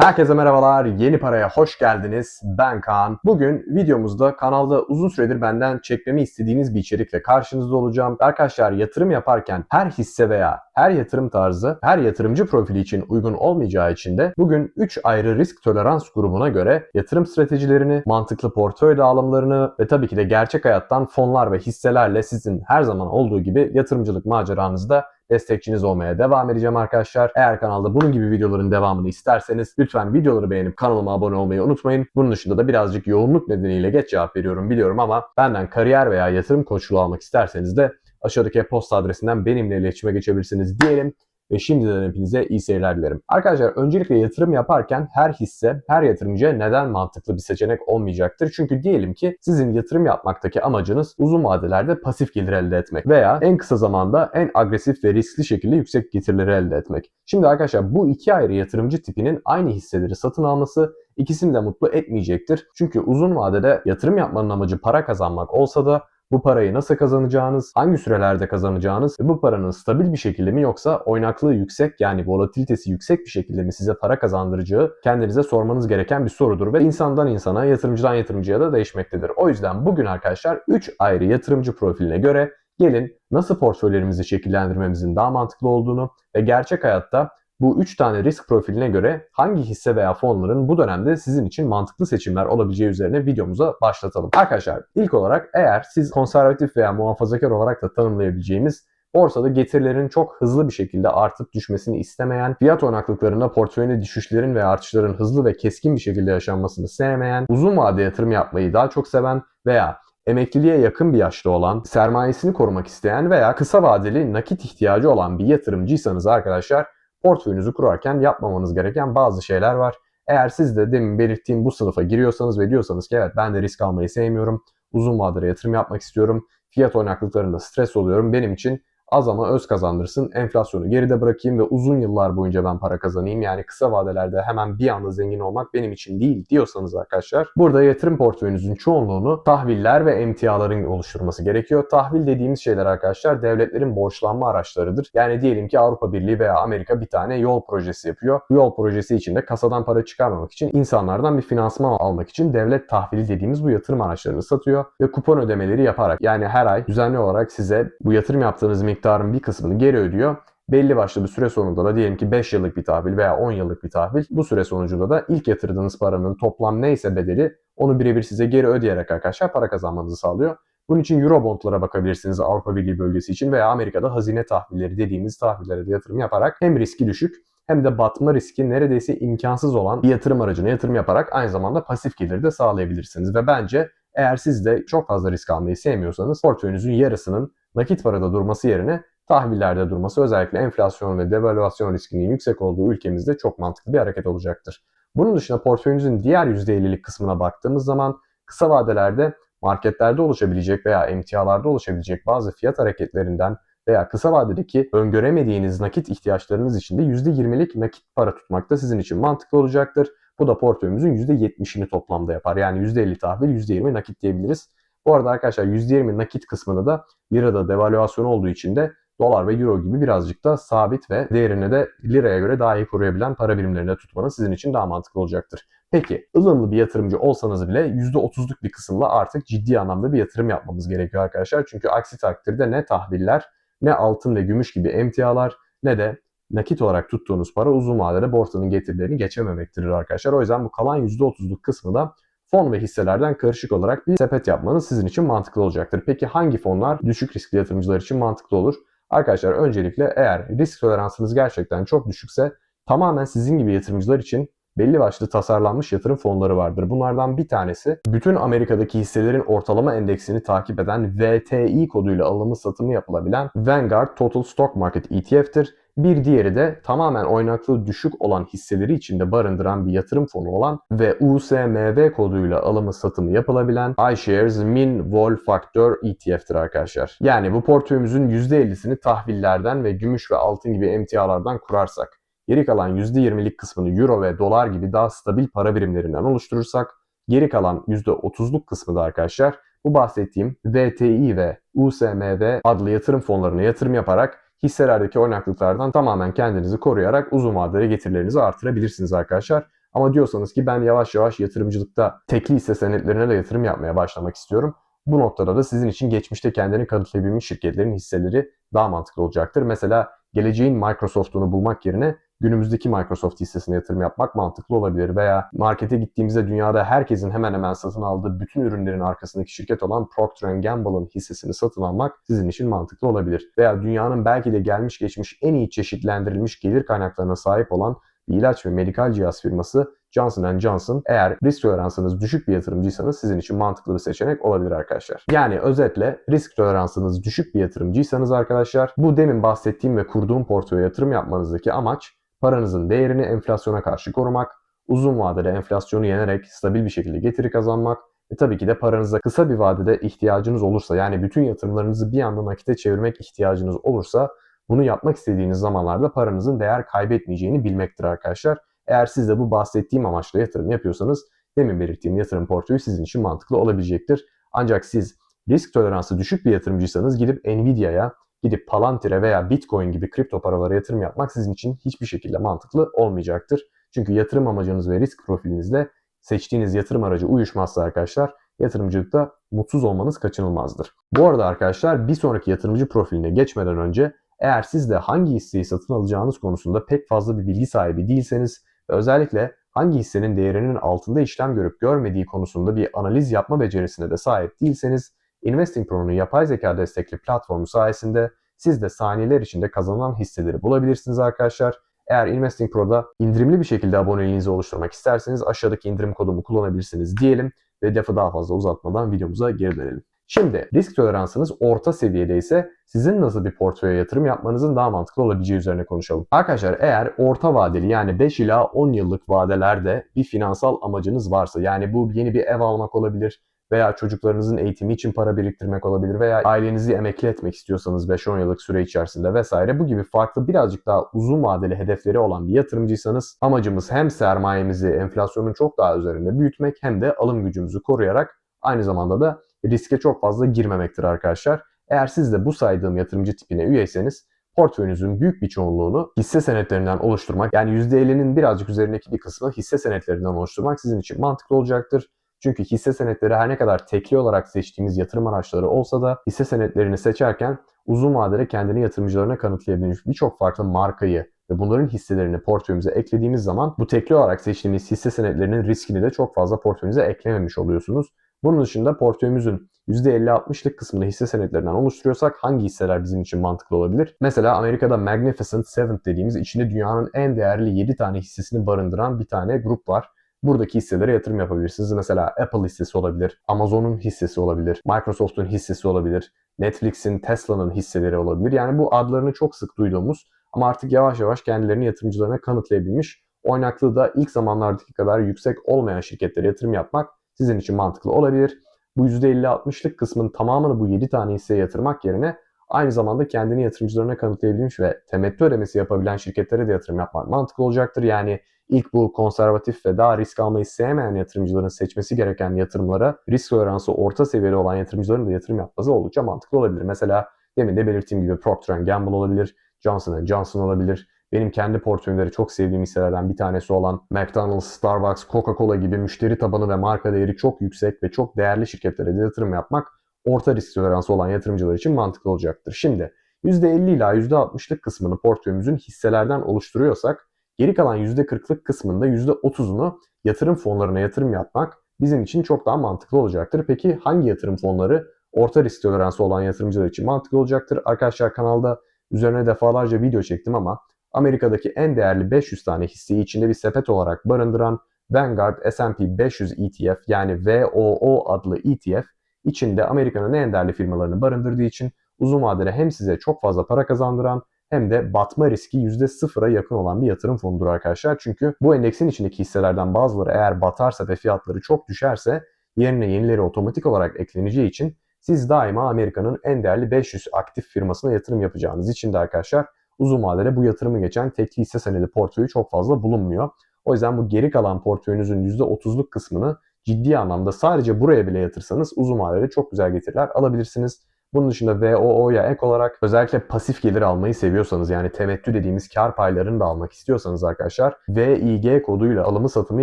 Herkese merhabalar. Yeni paraya hoş geldiniz. Ben Kaan. Bugün videomuzda kanalda uzun süredir benden çekmemi istediğiniz bir içerikle karşınızda olacağım. Arkadaşlar yatırım yaparken her hisse veya her yatırım tarzı her yatırımcı profili için uygun olmayacağı için de bugün 3 ayrı risk tolerans grubuna göre yatırım stratejilerini, mantıklı portföy dağılımlarını ve tabii ki de gerçek hayattan fonlar ve hisselerle sizin her zaman olduğu gibi yatırımcılık maceranızda destekçiniz olmaya devam edeceğim arkadaşlar. Eğer kanalda bunun gibi videoların devamını isterseniz lütfen videoları beğenip kanalıma abone olmayı unutmayın. Bunun dışında da birazcık yoğunluk nedeniyle geç cevap veriyorum biliyorum ama benden kariyer veya yatırım koçluğu almak isterseniz de aşağıdaki e-posta adresinden benimle iletişime geçebilirsiniz diyelim ve şimdiden hepinize iyi seyirler dilerim. Arkadaşlar öncelikle yatırım yaparken her hisse, her yatırımcıya neden mantıklı bir seçenek olmayacaktır? Çünkü diyelim ki sizin yatırım yapmaktaki amacınız uzun vadelerde pasif gelir elde etmek veya en kısa zamanda en agresif ve riskli şekilde yüksek getirileri elde etmek. Şimdi arkadaşlar bu iki ayrı yatırımcı tipinin aynı hisseleri satın alması ikisini de mutlu etmeyecektir. Çünkü uzun vadede yatırım yapmanın amacı para kazanmak olsa da bu parayı nasıl kazanacağınız, hangi sürelerde kazanacağınız ve bu paranın stabil bir şekilde mi yoksa oynaklığı yüksek yani volatilitesi yüksek bir şekilde mi size para kazandıracağı kendinize sormanız gereken bir sorudur ve insandan insana, yatırımcıdan yatırımcıya da değişmektedir. O yüzden bugün arkadaşlar 3 ayrı yatırımcı profiline göre gelin nasıl portföylerimizi şekillendirmemizin daha mantıklı olduğunu ve gerçek hayatta bu 3 tane risk profiline göre hangi hisse veya fonların bu dönemde sizin için mantıklı seçimler olabileceği üzerine videomuza başlatalım. Arkadaşlar ilk olarak eğer siz konservatif veya muhafazakar olarak da tanımlayabileceğimiz borsada getirilerin çok hızlı bir şekilde artıp düşmesini istemeyen, fiyat oynaklıklarında portföyünde düşüşlerin ve artışların hızlı ve keskin bir şekilde yaşanmasını sevmeyen, uzun vade yatırım yapmayı daha çok seven veya emekliliğe yakın bir yaşta olan, sermayesini korumak isteyen veya kısa vadeli nakit ihtiyacı olan bir yatırımcıysanız arkadaşlar portföyünüzü kurarken yapmamanız gereken bazı şeyler var. Eğer siz de demin belirttiğim bu sınıfa giriyorsanız ve diyorsanız ki evet ben de risk almayı sevmiyorum, uzun vadeli yatırım yapmak istiyorum, fiyat oynaklıklarında stres oluyorum, benim için az ama öz kazandırsın, enflasyonu geride bırakayım ve uzun yıllar boyunca ben para kazanayım. Yani kısa vadelerde hemen bir anda zengin olmak benim için değil diyorsanız arkadaşlar burada yatırım portföyünüzün çoğunluğunu tahviller ve emtiaların oluşturması gerekiyor. Tahvil dediğimiz şeyler arkadaşlar devletlerin borçlanma araçlarıdır. Yani diyelim ki Avrupa Birliği veya Amerika bir tane yol projesi yapıyor. Yol projesi içinde kasadan para çıkarmamak için insanlardan bir finansman almak için devlet tahvili dediğimiz bu yatırım araçlarını satıyor ve kupon ödemeleri yaparak yani her ay düzenli olarak size bu yatırım yaptığınız miktarın bir kısmını geri ödüyor. Belli başlı bir süre sonunda da diyelim ki 5 yıllık bir tahvil veya 10 yıllık bir tahvil bu süre sonucunda da ilk yatırdığınız paranın toplam neyse bedeli onu birebir size geri ödeyerek arkadaşlar para kazanmanızı sağlıyor. Bunun için Eurobond'lara bakabilirsiniz Avrupa Birliği bölgesi için veya Amerika'da hazine tahvilleri dediğimiz tahvillere de yatırım yaparak hem riski düşük hem de batma riski neredeyse imkansız olan bir yatırım aracına yatırım yaparak aynı zamanda pasif geliri de sağlayabilirsiniz. Ve bence eğer siz de çok fazla risk almayı sevmiyorsanız portföyünüzün yarısının nakit parada durması yerine tahvillerde durması özellikle enflasyon ve devalüasyon riskinin yüksek olduğu ülkemizde çok mantıklı bir hareket olacaktır. Bunun dışında portföyünüzün diğer %50'lik kısmına baktığımız zaman kısa vadelerde marketlerde oluşabilecek veya emtialarda oluşabilecek bazı fiyat hareketlerinden veya kısa vadedeki öngöremediğiniz nakit ihtiyaçlarınız için de %20'lik nakit para tutmak da sizin için mantıklı olacaktır. Bu da portföyümüzün %70'ini toplamda yapar. Yani %50 tahvil, %20 nakit diyebiliriz. Bu arada arkadaşlar %20 nakit kısmını da lirada devalüasyon olduğu için de dolar ve euro gibi birazcık da sabit ve değerini de liraya göre daha iyi koruyabilen para birimlerinde tutmanız sizin için daha mantıklı olacaktır. Peki ılımlı bir yatırımcı olsanız bile %30'luk bir kısımla artık ciddi anlamda bir yatırım yapmamız gerekiyor arkadaşlar. Çünkü aksi takdirde ne tahviller ne altın ve gümüş gibi emtialar ne de nakit olarak tuttuğunuz para uzun vadede borsanın getirilerini geçememektedir arkadaşlar. O yüzden bu kalan %30'luk kısmı da fon ve hisselerden karışık olarak bir sepet yapmanız sizin için mantıklı olacaktır. Peki hangi fonlar düşük riskli yatırımcılar için mantıklı olur? Arkadaşlar öncelikle eğer risk toleransınız gerçekten çok düşükse tamamen sizin gibi yatırımcılar için belli başlı tasarlanmış yatırım fonları vardır. Bunlardan bir tanesi bütün Amerika'daki hisselerin ortalama endeksini takip eden VTI koduyla alımı satımı yapılabilen Vanguard Total Stock Market ETF'tir. Bir diğeri de tamamen oynaklığı düşük olan hisseleri içinde barındıran bir yatırım fonu olan ve USMV koduyla alımı satımı yapılabilen iShares Min Vol Factor ETF'tir arkadaşlar. Yani bu portföyümüzün %50'sini tahvillerden ve gümüş ve altın gibi emtialardan kurarsak, geri kalan %20'lik kısmını euro ve dolar gibi daha stabil para birimlerinden oluşturursak, geri kalan %30'luk kısmı da arkadaşlar bu bahsettiğim VTI ve USMV adlı yatırım fonlarına yatırım yaparak hisselerdeki oynaklıklardan tamamen kendinizi koruyarak uzun vadeli getirilerinizi artırabilirsiniz arkadaşlar. Ama diyorsanız ki ben yavaş yavaş yatırımcılıkta tekli hisse senetlerine de yatırım yapmaya başlamak istiyorum. Bu noktada da sizin için geçmişte kendini kanıtlayabilmiş şirketlerin hisseleri daha mantıklı olacaktır. Mesela geleceğin Microsoft'unu bulmak yerine günümüzdeki Microsoft hissesine yatırım yapmak mantıklı olabilir. Veya markete gittiğimizde dünyada herkesin hemen hemen satın aldığı bütün ürünlerin arkasındaki şirket olan Procter Gamble'ın hissesini satın almak sizin için mantıklı olabilir. Veya dünyanın belki de gelmiş geçmiş en iyi çeşitlendirilmiş gelir kaynaklarına sahip olan bir ilaç ve medikal cihaz firması Johnson Johnson eğer risk toleransınız düşük bir yatırımcıysanız sizin için mantıklı bir seçenek olabilir arkadaşlar. Yani özetle risk toleransınız düşük bir yatırımcıysanız arkadaşlar bu demin bahsettiğim ve kurduğum portföye yatırım yapmanızdaki amaç paranızın değerini enflasyona karşı korumak, uzun vadede enflasyonu yenerek stabil bir şekilde getiri kazanmak ve tabii ki de paranıza kısa bir vadede ihtiyacınız olursa yani bütün yatırımlarınızı bir anda nakite çevirmek ihtiyacınız olursa bunu yapmak istediğiniz zamanlarda paranızın değer kaybetmeyeceğini bilmektir arkadaşlar. Eğer siz de bu bahsettiğim amaçla yatırım yapıyorsanız demin belirttiğim yatırım portföyü sizin için mantıklı olabilecektir. Ancak siz risk toleransı düşük bir yatırımcıysanız gidip Nvidia'ya, gidip Palantir'e veya Bitcoin gibi kripto paralara yatırım yapmak sizin için hiçbir şekilde mantıklı olmayacaktır. Çünkü yatırım amacınız ve risk profilinizle seçtiğiniz yatırım aracı uyuşmazsa arkadaşlar yatırımcılıkta mutsuz olmanız kaçınılmazdır. Bu arada arkadaşlar bir sonraki yatırımcı profiline geçmeden önce eğer siz de hangi hisseyi satın alacağınız konusunda pek fazla bir bilgi sahibi değilseniz ve özellikle hangi hissenin değerinin altında işlem görüp görmediği konusunda bir analiz yapma becerisine de sahip değilseniz Investing Pro'nun yapay zeka destekli platformu sayesinde siz de saniyeler içinde kazanılan hisseleri bulabilirsiniz arkadaşlar. Eğer Investing Pro'da indirimli bir şekilde aboneliğinizi oluşturmak isterseniz aşağıdaki indirim kodumu kullanabilirsiniz diyelim ve lafı daha fazla uzatmadan videomuza geri dönelim. Şimdi risk toleransınız orta seviyede ise sizin nasıl bir portföye yatırım yapmanızın daha mantıklı olabileceği üzerine konuşalım. Arkadaşlar eğer orta vadeli yani 5 ila 10 yıllık vadelerde bir finansal amacınız varsa yani bu yeni bir ev almak olabilir veya çocuklarınızın eğitimi için para biriktirmek olabilir veya ailenizi emekli etmek istiyorsanız 5-10 yıllık süre içerisinde vesaire bu gibi farklı birazcık daha uzun vadeli hedefleri olan bir yatırımcıysanız amacımız hem sermayemizi enflasyonun çok daha üzerinde büyütmek hem de alım gücümüzü koruyarak aynı zamanda da riske çok fazla girmemektir arkadaşlar. Eğer siz de bu saydığım yatırımcı tipine üyeyseniz portföyünüzün büyük bir çoğunluğunu hisse senetlerinden oluşturmak yani %50'nin birazcık üzerindeki bir kısmı hisse senetlerinden oluşturmak sizin için mantıklı olacaktır. Çünkü hisse senetleri her ne kadar tekli olarak seçtiğimiz yatırım araçları olsa da hisse senetlerini seçerken uzun vadede kendini yatırımcılarına kanıtlayabilmiş birçok farklı markayı ve bunların hisselerini portföyümüze eklediğimiz zaman bu tekli olarak seçtiğimiz hisse senetlerinin riskini de çok fazla portföyünüze eklememiş oluyorsunuz. Bunun dışında portföyümüzün %50-60'lık kısmını hisse senetlerinden oluşturuyorsak hangi hisseler bizim için mantıklı olabilir? Mesela Amerika'da Magnificent Seven dediğimiz içinde dünyanın en değerli 7 tane hissesini barındıran bir tane grup var. Buradaki hisselere yatırım yapabilirsiniz. Mesela Apple hissesi olabilir, Amazon'un hissesi olabilir, Microsoft'un hissesi olabilir, Netflix'in, Tesla'nın hisseleri olabilir. Yani bu adlarını çok sık duyduğumuz ama artık yavaş yavaş kendilerini yatırımcılarına kanıtlayabilmiş, oynaklığı da ilk zamanlardaki kadar yüksek olmayan şirketlere yatırım yapmak sizin için mantıklı olabilir. Bu %50-60'lık kısmın tamamını bu 7 tane hisseye yatırmak yerine aynı zamanda kendini yatırımcılarına kanıtlayabilmiş ve temettü ödemesi yapabilen şirketlere de yatırım yapmak mantıklı olacaktır. Yani ilk bu konservatif ve daha risk almayı sevmeyen yatırımcıların seçmesi gereken yatırımlara risk toleransı orta seviyede olan yatırımcıların da yatırım yapması oldukça mantıklı olabilir. Mesela demin de belirttiğim gibi Procter Gamble olabilir, Johnson Johnson olabilir. Benim kendi portföyümleri çok sevdiğim hisselerden bir tanesi olan McDonald's, Starbucks, Coca-Cola gibi müşteri tabanı ve marka değeri çok yüksek ve çok değerli şirketlere de yatırım yapmak orta risk toleransı olan yatırımcılar için mantıklı olacaktır. Şimdi %50 ila %60'lık kısmını portföyümüzün hisselerden oluşturuyorsak geri kalan %40'lık kısmında %30'unu yatırım fonlarına yatırım yapmak bizim için çok daha mantıklı olacaktır. Peki hangi yatırım fonları orta risk toleransı olan yatırımcılar için mantıklı olacaktır? Arkadaşlar kanalda üzerine defalarca video çektim ama Amerika'daki en değerli 500 tane hisseyi içinde bir sepet olarak barındıran Vanguard S&P 500 ETF yani VOO adlı ETF içinde Amerika'nın en değerli firmalarını barındırdığı için uzun vadede hem size çok fazla para kazandıran hem de batma riski %0'a yakın olan bir yatırım fonudur arkadaşlar. Çünkü bu endeksin içindeki hisselerden bazıları eğer batarsa ve fiyatları çok düşerse yerine yenileri otomatik olarak ekleneceği için siz daima Amerika'nın en değerli 500 aktif firmasına yatırım yapacağınız için de arkadaşlar uzun vadede bu yatırımı geçen tekli hisse senedi portföyü çok fazla bulunmuyor. O yüzden bu geri kalan portföyünüzün %30'luk kısmını ciddi anlamda sadece buraya bile yatırsanız uzun vadede çok güzel getiriler alabilirsiniz. Bunun dışında VOO'ya ek olarak özellikle pasif gelir almayı seviyorsanız yani temettü dediğimiz kar paylarını da almak istiyorsanız arkadaşlar VIG koduyla alımı satımı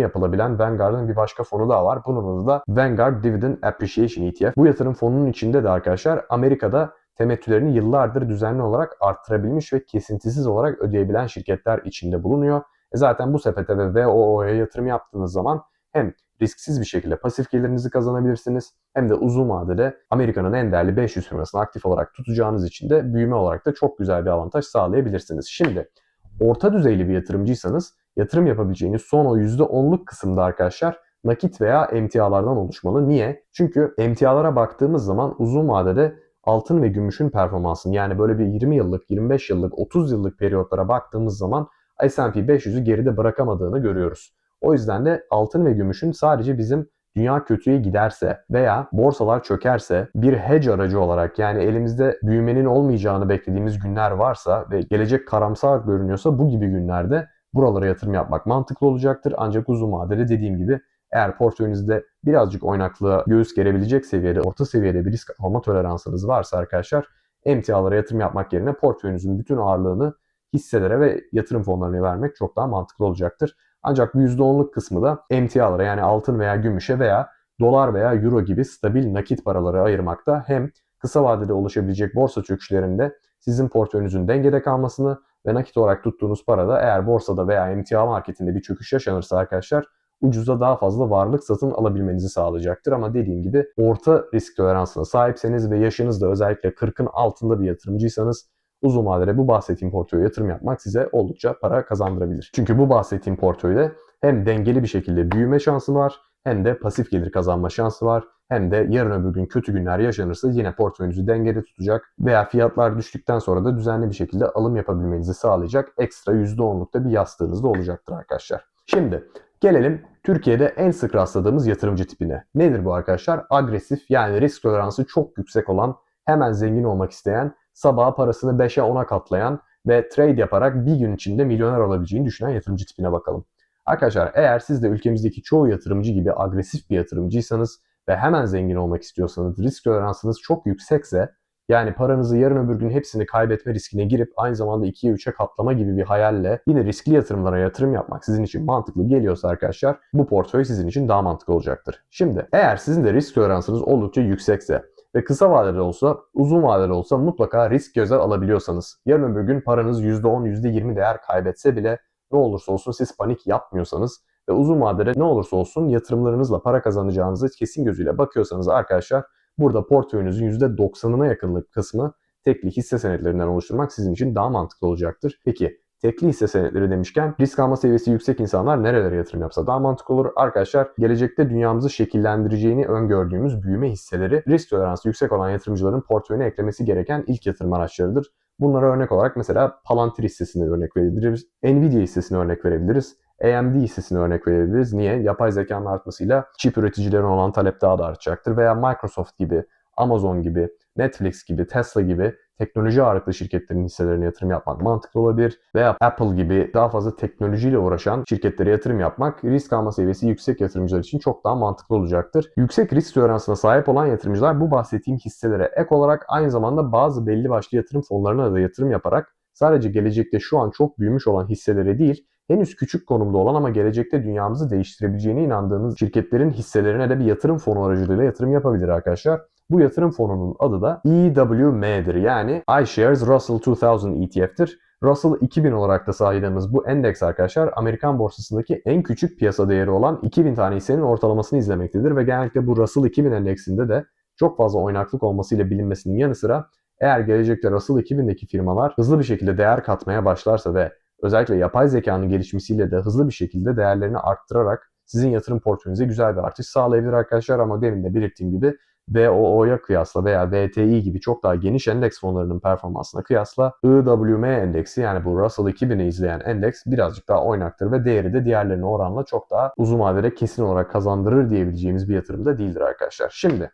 yapılabilen Vanguard'ın bir başka fonu daha var. Bunun adı da Vanguard Dividend Appreciation ETF. Bu yatırım fonunun içinde de arkadaşlar Amerika'da temettülerini yıllardır düzenli olarak arttırabilmiş ve kesintisiz olarak ödeyebilen şirketler içinde bulunuyor. E zaten bu sepete ve VOO'ya yatırım yaptığınız zaman hem risksiz bir şekilde pasif gelirinizi kazanabilirsiniz hem de uzun vadede Amerika'nın en değerli 500 firmasını aktif olarak tutacağınız için de büyüme olarak da çok güzel bir avantaj sağlayabilirsiniz. Şimdi orta düzeyli bir yatırımcıysanız yatırım yapabileceğiniz son o %10'luk kısımda arkadaşlar nakit veya emtialardan oluşmalı. Niye? Çünkü emtialara baktığımız zaman uzun vadede altın ve gümüşün performansını yani böyle bir 20 yıllık, 25 yıllık, 30 yıllık periyotlara baktığımız zaman S&P 500'ü geride bırakamadığını görüyoruz. O yüzden de altın ve gümüşün sadece bizim dünya kötüye giderse veya borsalar çökerse bir hedge aracı olarak yani elimizde büyümenin olmayacağını beklediğimiz günler varsa ve gelecek karamsar görünüyorsa bu gibi günlerde buralara yatırım yapmak mantıklı olacaktır. Ancak uzun vadede dediğim gibi eğer portföyünüzde birazcık oynaklığa göğüs gerebilecek seviyede, orta seviyede bir risk alma toleransınız varsa arkadaşlar emtialara yatırım yapmak yerine portföyünüzün bütün ağırlığını hisselere ve yatırım fonlarına vermek çok daha mantıklı olacaktır. Ancak bu %10'luk kısmı da emtialara yani altın veya gümüşe veya dolar veya euro gibi stabil nakit paraları ayırmakta hem kısa vadede oluşabilecek borsa çöküşlerinde sizin portföyünüzün dengede kalmasını ve nakit olarak tuttuğunuz parada eğer borsada veya emtia marketinde bir çöküş yaşanırsa arkadaşlar ucuza daha fazla varlık satın alabilmenizi sağlayacaktır. Ama dediğim gibi orta risk toleransına sahipseniz ve yaşınız da özellikle 40'ın altında bir yatırımcıysanız uzun vadede bu bahsettiğim portföye yatırım yapmak size oldukça para kazandırabilir. Çünkü bu bahsettiğim portföyde hem dengeli bir şekilde büyüme şansı var hem de pasif gelir kazanma şansı var. Hem de yarın öbür gün kötü günler yaşanırsa yine portföyünüzü dengede tutacak veya fiyatlar düştükten sonra da düzenli bir şekilde alım yapabilmenizi sağlayacak ekstra %10'lukta bir yastığınız da olacaktır arkadaşlar. Şimdi gelelim Türkiye'de en sık rastladığımız yatırımcı tipine. Nedir bu arkadaşlar? Agresif yani risk toleransı çok yüksek olan, hemen zengin olmak isteyen, sabaha parasını 5'e 10'a katlayan ve trade yaparak bir gün içinde milyoner olabileceğini düşünen yatırımcı tipine bakalım. Arkadaşlar eğer siz de ülkemizdeki çoğu yatırımcı gibi agresif bir yatırımcıysanız ve hemen zengin olmak istiyorsanız, risk toleransınız çok yüksekse yani paranızı yarın öbür gün hepsini kaybetme riskine girip aynı zamanda 2'ye 3'e katlama gibi bir hayalle yine riskli yatırımlara yatırım yapmak sizin için mantıklı geliyorsa arkadaşlar bu portföy sizin için daha mantıklı olacaktır. Şimdi eğer sizin de risk toleransınız oldukça yüksekse ve kısa vadeli olsa, uzun vadeli olsa mutlaka risk göze alabiliyorsanız, yarın öbür gün paranız %10, %20 değer kaybetse bile ne olursa olsun siz panik yapmıyorsanız ve uzun vadede ne olursa olsun yatırımlarınızla para kazanacağınızı kesin gözüyle bakıyorsanız arkadaşlar burada portföyünüzün %90'ına yakınlık kısmı tekli hisse senetlerinden oluşturmak sizin için daha mantıklı olacaktır. Peki tekli hisse senetleri demişken risk alma seviyesi yüksek insanlar nerelere yatırım yapsa daha mantıklı olur. Arkadaşlar gelecekte dünyamızı şekillendireceğini öngördüğümüz büyüme hisseleri risk toleransı yüksek olan yatırımcıların portföyüne eklemesi gereken ilk yatırım araçlarıdır. Bunlara örnek olarak mesela Palantir hissesini örnek verebiliriz. Nvidia hissesini örnek verebiliriz. AMD hissesini örnek verebiliriz. Niye? Yapay zekanın artmasıyla çip üreticilerine olan talep daha da artacaktır. Veya Microsoft gibi, Amazon gibi, Netflix gibi, Tesla gibi teknoloji ağırlıklı şirketlerin hisselerine yatırım yapmak mantıklı olabilir. Veya Apple gibi daha fazla teknolojiyle uğraşan şirketlere yatırım yapmak risk alma seviyesi yüksek yatırımcılar için çok daha mantıklı olacaktır. Yüksek risk toleransına sahip olan yatırımcılar bu bahsettiğim hisselere ek olarak aynı zamanda bazı belli başlı yatırım fonlarına da yatırım yaparak sadece gelecekte şu an çok büyümüş olan hisselere değil henüz küçük konumda olan ama gelecekte dünyamızı değiştirebileceğine inandığınız şirketlerin hisselerine de bir yatırım fonu aracılığıyla yatırım yapabilir arkadaşlar. Bu yatırım fonunun adı da EWM'dir yani iShares Russell 2000 ETF'tir. Russell 2000 olarak da saydığımız bu endeks arkadaşlar Amerikan borsasındaki en küçük piyasa değeri olan 2000 tane hissenin ortalamasını izlemektedir ve genellikle bu Russell 2000 endeksinde de çok fazla oynaklık olmasıyla bilinmesinin yanı sıra eğer gelecekte Russell 2000'deki firmalar hızlı bir şekilde değer katmaya başlarsa ve özellikle yapay zekanın gelişmesiyle de hızlı bir şekilde değerlerini arttırarak sizin yatırım portföyünüze güzel bir artış sağlayabilir arkadaşlar ama demin de belirttiğim gibi VOO'ya kıyasla veya VTI gibi çok daha geniş endeks fonlarının performansına kıyasla IWM endeksi yani bu Russell 2000'i izleyen endeks birazcık daha oynaktır ve değeri de diğerlerine oranla çok daha uzun vadede kesin olarak kazandırır diyebileceğimiz bir yatırım da değildir arkadaşlar. Şimdi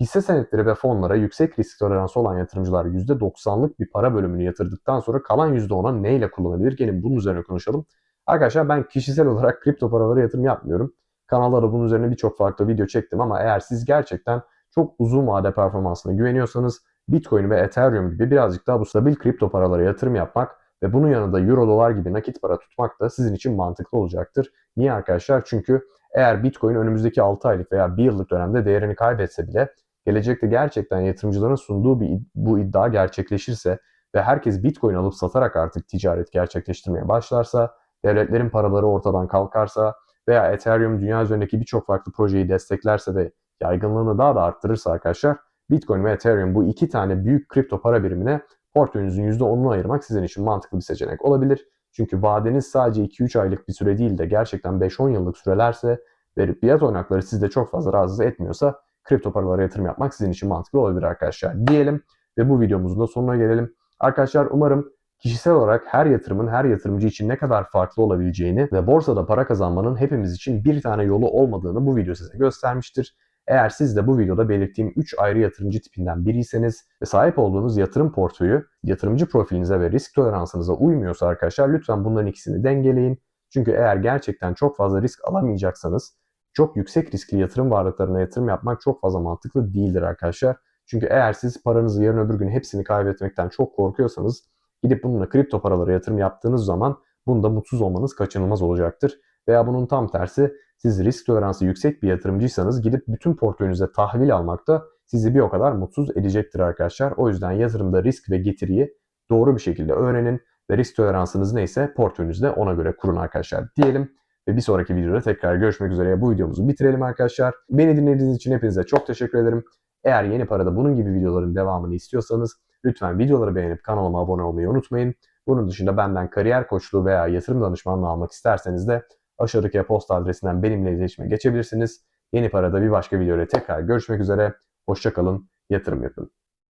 hisse senetleri ve fonlara yüksek risk toleransı olan yatırımcılar %90'lık bir para bölümünü yatırdıktan sonra kalan %10'a neyle kullanabilir? Gelin bunun üzerine konuşalım. Arkadaşlar ben kişisel olarak kripto paralara yatırım yapmıyorum. Kanallarda bunun üzerine birçok farklı video çektim ama eğer siz gerçekten çok uzun vade performansına güveniyorsanız Bitcoin ve Ethereum gibi birazcık daha bu stabil kripto paralara yatırım yapmak ve bunun yanında euro dolar gibi nakit para tutmak da sizin için mantıklı olacaktır. Niye arkadaşlar? Çünkü eğer Bitcoin önümüzdeki 6 aylık veya 1 yıllık dönemde değerini kaybetse bile gelecekte gerçekten yatırımcıların sunduğu bir bu iddia gerçekleşirse ve herkes Bitcoin alıp satarak artık ticaret gerçekleştirmeye başlarsa, devletlerin paraları ortadan kalkarsa veya Ethereum dünya üzerindeki birçok farklı projeyi desteklerse ve yaygınlığını daha da arttırırsa arkadaşlar Bitcoin ve Ethereum bu iki tane büyük kripto para birimine portföyünüzün %10'unu ayırmak sizin için mantıklı bir seçenek olabilir. Çünkü vadeniz sadece 2-3 aylık bir süre değil de gerçekten 5-10 yıllık sürelerse ve fiyat oynakları sizde çok fazla rahatsız etmiyorsa kripto paralara yatırım yapmak sizin için mantıklı olabilir arkadaşlar diyelim ve bu videomuzun da sonuna gelelim. Arkadaşlar umarım kişisel olarak her yatırımın her yatırımcı için ne kadar farklı olabileceğini ve borsada para kazanmanın hepimiz için bir tane yolu olmadığını bu video size göstermiştir. Eğer siz de bu videoda belirttiğim 3 ayrı yatırımcı tipinden biriyseniz ve sahip olduğunuz yatırım portföyü yatırımcı profilinize ve risk toleransınıza uymuyorsa arkadaşlar lütfen bunların ikisini dengeleyin. Çünkü eğer gerçekten çok fazla risk alamayacaksanız çok yüksek riskli yatırım varlıklarına yatırım yapmak çok fazla mantıklı değildir arkadaşlar. Çünkü eğer siz paranızı yarın öbür gün hepsini kaybetmekten çok korkuyorsanız gidip bununla kripto paralara yatırım yaptığınız zaman bunda mutsuz olmanız kaçınılmaz olacaktır. Veya bunun tam tersi siz risk toleransı yüksek bir yatırımcıysanız gidip bütün portföyünüze tahvil almak da sizi bir o kadar mutsuz edecektir arkadaşlar. O yüzden yatırımda risk ve getiriyi doğru bir şekilde öğrenin ve risk toleransınız neyse portföyünüzde ona göre kurun arkadaşlar diyelim. Ve bir sonraki videoda tekrar görüşmek üzere. Bu videomuzu bitirelim arkadaşlar. Beni dinlediğiniz için hepinize çok teşekkür ederim. Eğer yeni parada bunun gibi videoların devamını istiyorsanız lütfen videoları beğenip kanalıma abone olmayı unutmayın. Bunun dışında benden kariyer koçluğu veya yatırım danışmanlığı almak isterseniz de aşağıdaki e-posta adresinden benimle iletişime geçebilirsiniz. Yeni parada bir başka videoyla tekrar görüşmek üzere. Hoşçakalın, yatırım yapın.